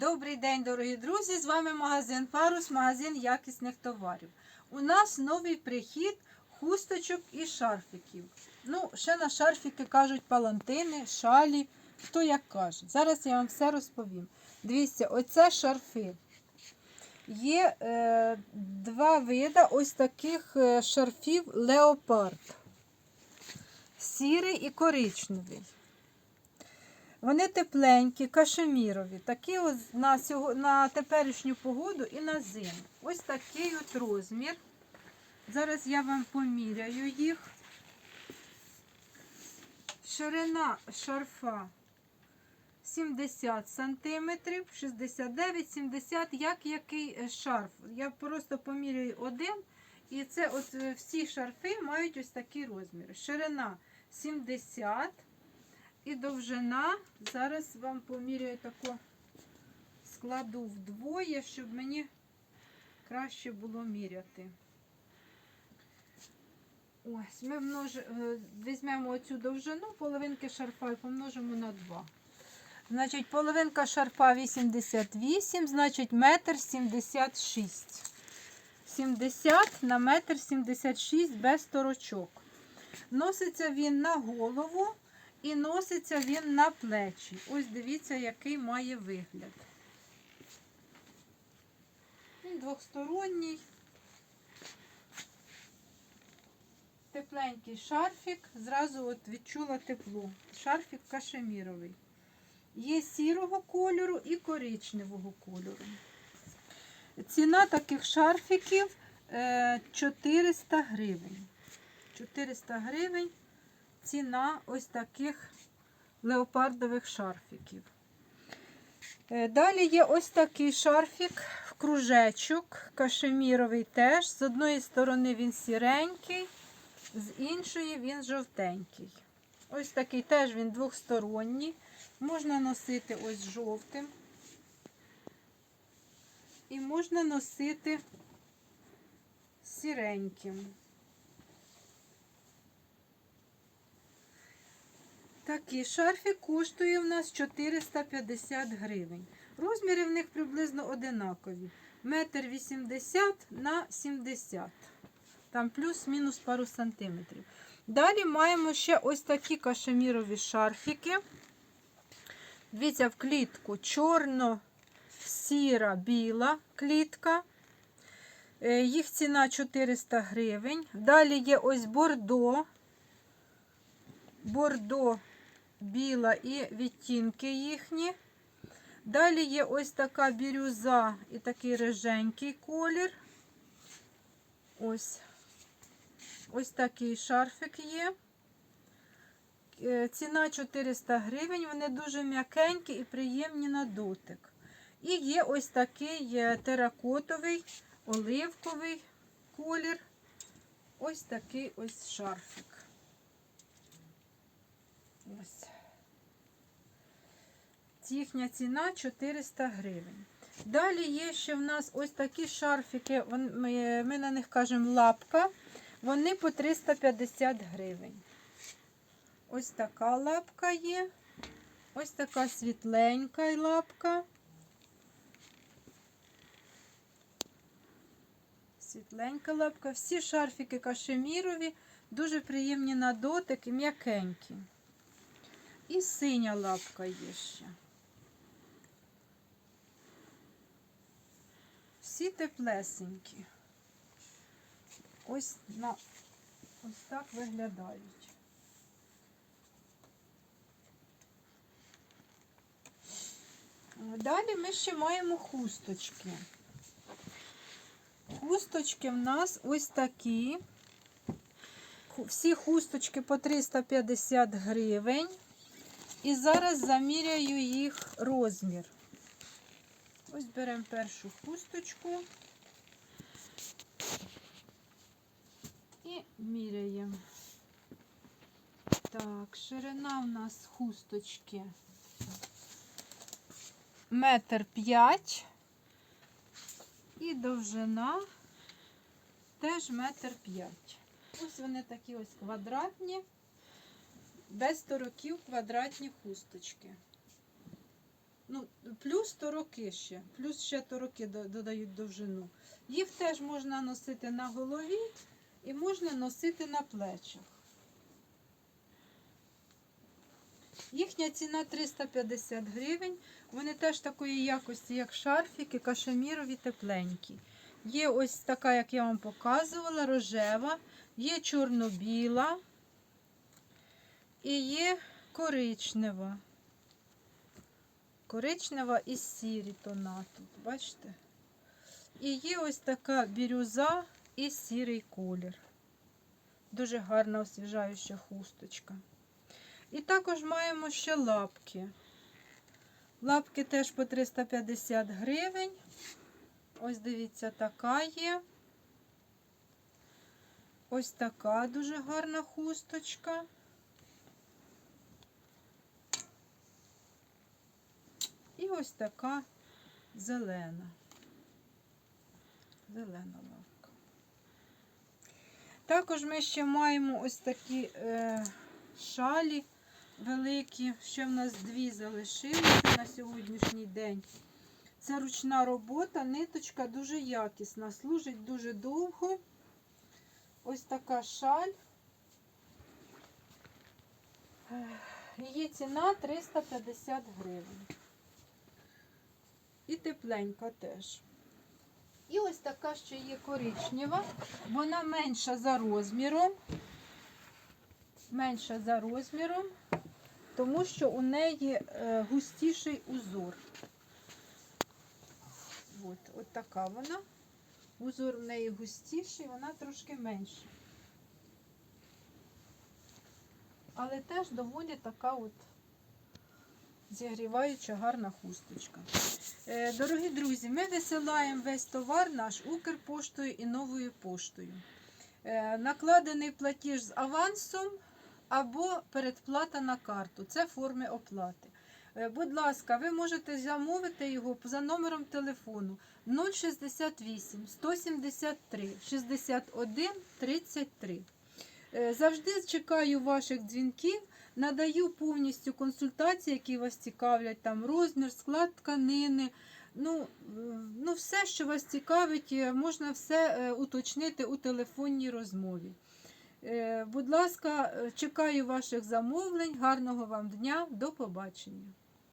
Добрий день, дорогі друзі! З вами магазин Парус, магазин якісних товарів. У нас новий прихід хусточок і шарфіків. Ну, ще на шарфіки кажуть палантини, шалі, хто як каже. Зараз я вам все розповім. Дивіться, оце шарфи. Є е, два вида ось таких е, шарфів леопард. Сірий і коричневий. Вони тепленькі, кашемірові, такі ось на, сього- на теперішню погоду і на зиму. Ось такий от розмір. Зараз я вам поміряю їх. Ширина шарфа 70 см, 69-70 як який е, шарф. Я просто поміряю один. І це от е, всі шарфи мають ось такі розміри. Ширина 70 і довжина. Зараз вам поміряю таку складу вдвоє, щоб мені краще було міряти. Ось, ми множ... е, візьмемо оцю довжину, половинки шарфа і помножимо на 2. Значить, половинка шарфа 88, значить метр 76. 70 на метр 76 без торочок. Носиться він на голову і носиться він на плечі. Ось дивіться, який має вигляд. Він двохсторонній. Тепленький шарфік. Зразу от відчула тепло. Шарфік кашеміровий. Є сірого кольору і коричневого кольору. Ціна таких шарфіків е, 400 гривень. 400 гривень ціна ось таких леопардових шарфіків. Е, Далі є ось такий шарфік в кружечок, кашеміровий теж. З одної сторони він сіренький, з іншої він жовтенький. Ось такий теж він двохсторонній. Можна носити ось жовтим. І можна носити сіреньким. Такий шарфік коштує в нас 450 гривень. Розміри в них приблизно одинакові. Метр 80 на 70. Там плюс-мінус пару сантиметрів. Далі маємо ще ось такі кашемірові шарфіки. Дивіться, в клітку чорно-сіра біла клітка. Е, Їх ціна 400 гривень. Далі є ось бордо. Бордо біла і відтінки їхні. Далі є ось така бірюза і такий риженький колір. Ось ось такий шарфик є. Е, Ціна 400 гривень, вони дуже м'якенькі і приємні на дотик. І є ось такий е, теракотовий, оливковий колір. Ось такий ось шарфик. Ось. Їхня ціна 400 гривень. Далі є ще в нас ось такі шарфики, вон- ми, на них кажемо лапка. Вони по 350 гривень. Ось така лапка є. Ось така світленька лапка. Світленька лапка. Всі шарфики кашемірові, дуже приємні на дотик і м'якенькі. І синя лапка є ще. Всі теплесенькі. Ось на ось так виглядають. Далі ми ще маємо хусточки. Хусточки в нас ось такі. Всі хусточки по 350 гривень. І зараз заміряю їх розмір. Ось беремо першу хусточку і міряємо. Так, ширина в нас хусточки метр п'ять і довжина теж метр п'ять. Ось вони такі ось квадратні, без тороків квадратні хусточки. Ну, плюс тороки ще, плюс ще тороки до- додають довжину. Їх теж можна носити на голові і можна носити на плечах. Їхня ціна 350 гривень. Вони теж такої якості, як шарфіки, кашемірові тепленькі. Є ось така, як я вам показувала, рожева, є чорно-біла і є коричнева. Коричнева і сірі тона тут, бачите? І є ось така бірюза і сірий колір. Дуже гарна освіжаюча хусточка. І також маємо ще лапки. Лапки теж по 350 гривень. Ось дивіться, така є. Ось така дуже гарна хусточка. І ось така зелена. Зелена лавка. Також ми ще маємо ось такі е, шалі великі. Ще в нас дві залишилися на сьогоднішній день. Це ручна робота, ниточка дуже якісна, служить дуже довго. Ось така шаль. Її ціна 350 гривень. І тепленька теж. І ось така ще є коричнева. Вона менша за розміром. Менша за розміром, тому що у неї е, густіший узор. От, от така вона. Узор в неї густіший, вона трошки менша. Але теж доволі така от зігріваюча гарна хусточка. Е, Дорогі друзі, ми висилаємо весь товар наш Укрпоштою і новою поштою. Е, Накладений платіж з авансом або передплата на карту. Це форми оплати. Е, Будь ласка, ви можете замовити його за номером телефону 068 173 61 33. Е, Завжди чекаю ваших дзвінків. Надаю повністю консультації, які вас цікавлять, там розмір, склад тканини. Ну, е, ну, все, що вас цікавить, е, можна все е, уточнити у телефонній розмові. Будь ласка, чекаю ваших замовлень. Гарного вам дня, до побачення.